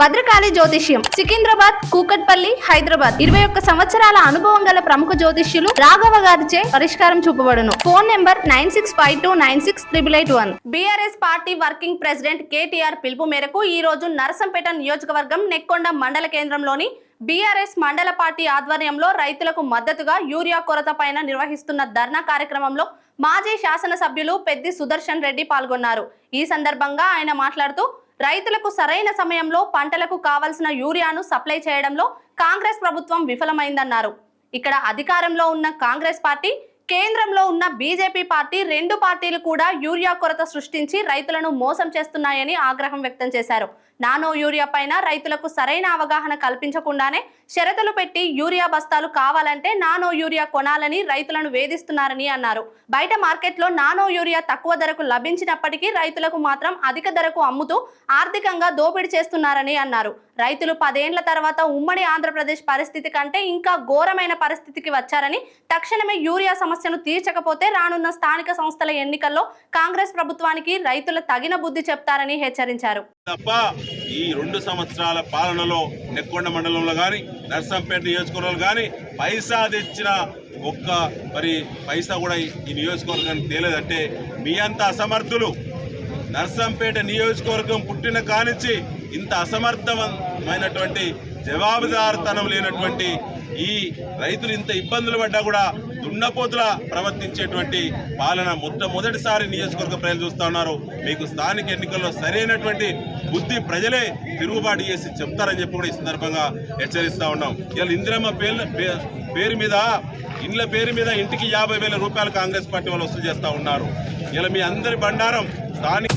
భద్రకాళి జ్యోతిష్యం సికింద్రాబాద్ కూకట్పల్లి హైదరాబాద్. ఇరవై ఒక్క సంవత్సరాల అనుభవం గల ప్రముఖ జ్యోతిష్యులు రాఘవ గారిచే పరిష్కారం చూపబడును. Phone number nine six five two nine six triple eight one. BRS party working president KTR పిలుపు మేరకు ఈ రోజు నరసంపేట నియోజకవర్గం నెక్కొండ మండల కేంద్రంలోని బీఆర్ఎస్ మండల పార్టీ ఆధ్వర్యంలో రైతులకు మద్దతుగా యూరియా కొరత పైన నిర్వహిస్తున్న ధర్నా కార్యక్రమంలో మాజీ శాసనసభ్యులు పెద్ది సుదర్శన్ రెడ్డి పాల్గొన్నారు. ఈ సందర్భంగా ఆయన మాట్లాడుతూ రైతులకు సరైన సమయంలో పంటలకు కావలసిన యూరియాను సప్లై చేయడంలో కాంగ్రెస్ ప్రభుత్వం విఫలమైందన్నారు. ఇక్కడ అధికారంలో ఉన్న కాంగ్రెస్ పార్టీ కేంద్రంలో ఉన్న బీజేపీ పార్టీ రెండు పార్టీలు కూడా యూరియా కొరత సృష్టించి రైతులను మోసం చేస్తున్నాయని ఆగ్రహం వ్యక్తం చేశారు. నానో యూరియా పైన రైతులకు సరైన అవగాహన కల్పించకుండానే షరతులు పెట్టి యూరియా బస్తాలు కావాలంటే నానో యూరియా కొనాలని రైతులను వేధిస్తున్నారని అన్నారు. బయట మార్కెట్లో నానో యూరియా తక్కువ ధరకు లభించినప్పటికీ రైతులకు మాత్రం అధిక ధరకు అమ్ముతూ ఆర్థికంగా దోపిడీ చేస్తున్నారని అన్నారు. రైతులు పదేండ్ల తర్వాత ఉమ్మడి ఆంధ్రప్రదేశ్ పరిస్థితి కంటే ఇంకా ఘోరమైన పరిస్థితికి వచ్చారని తక్షణమే యూరియా సమస్యను తీర్చకపోతే రానున్న స్థానిక సంస్థల ఎన్నికల్లో కాంగ్రెస్ ప్రభుత్వానికి రైతుల తగిన బుద్ధి చెప్తారని హెచ్చరించారు. తప్ప ఈ రెండు సంవత్సరాల పాలనలో నెక్కొండ మండలంలో కానీ నర్సంపేట నియోజకవర్గంలో కానీ పైసా తెచ్చిన ఒక్క మరి పైసా కూడా ఈ నియోజకవర్గానికి తేలేదంటే మీ అంత అసమర్థులు. నర్సంపేట నియోజకవర్గం పుట్టిన కానించి ఇంత అసమర్థమైనటువంటి జవాబుదారుతనం లేనటువంటి ఈ రైతులు ఇంత ఇబ్బందులు పడ్డా కూడా దున్నపోతుల ప్రవర్తించేటువంటి పాలన మొట్టమొదటిసారి నియోజకవర్గ ప్రజలు చూస్తూ ఉన్నారు. మీకు స్థానిక ఎన్నికల్లో సరైనటువంటి బుద్ధి ప్రజలే తిరుగుబాటు చేసి చెప్తారని చెప్పి కూడా ఈ సందర్భంగా హెచ్చరిస్తా ఉన్నాం. ఇలా ఇందిరమ్మ పేర్ల పే- పేరు మీద ఇండ్ల పేరు మీద ఇంటికి యాభై వేల రూపాయలు కాంగ్రెస్ పార్టీ వాళ్ళు వసూలు చేస్తా ఉన్నారు. ఇలా మీ అందరి బండారం స్థానిక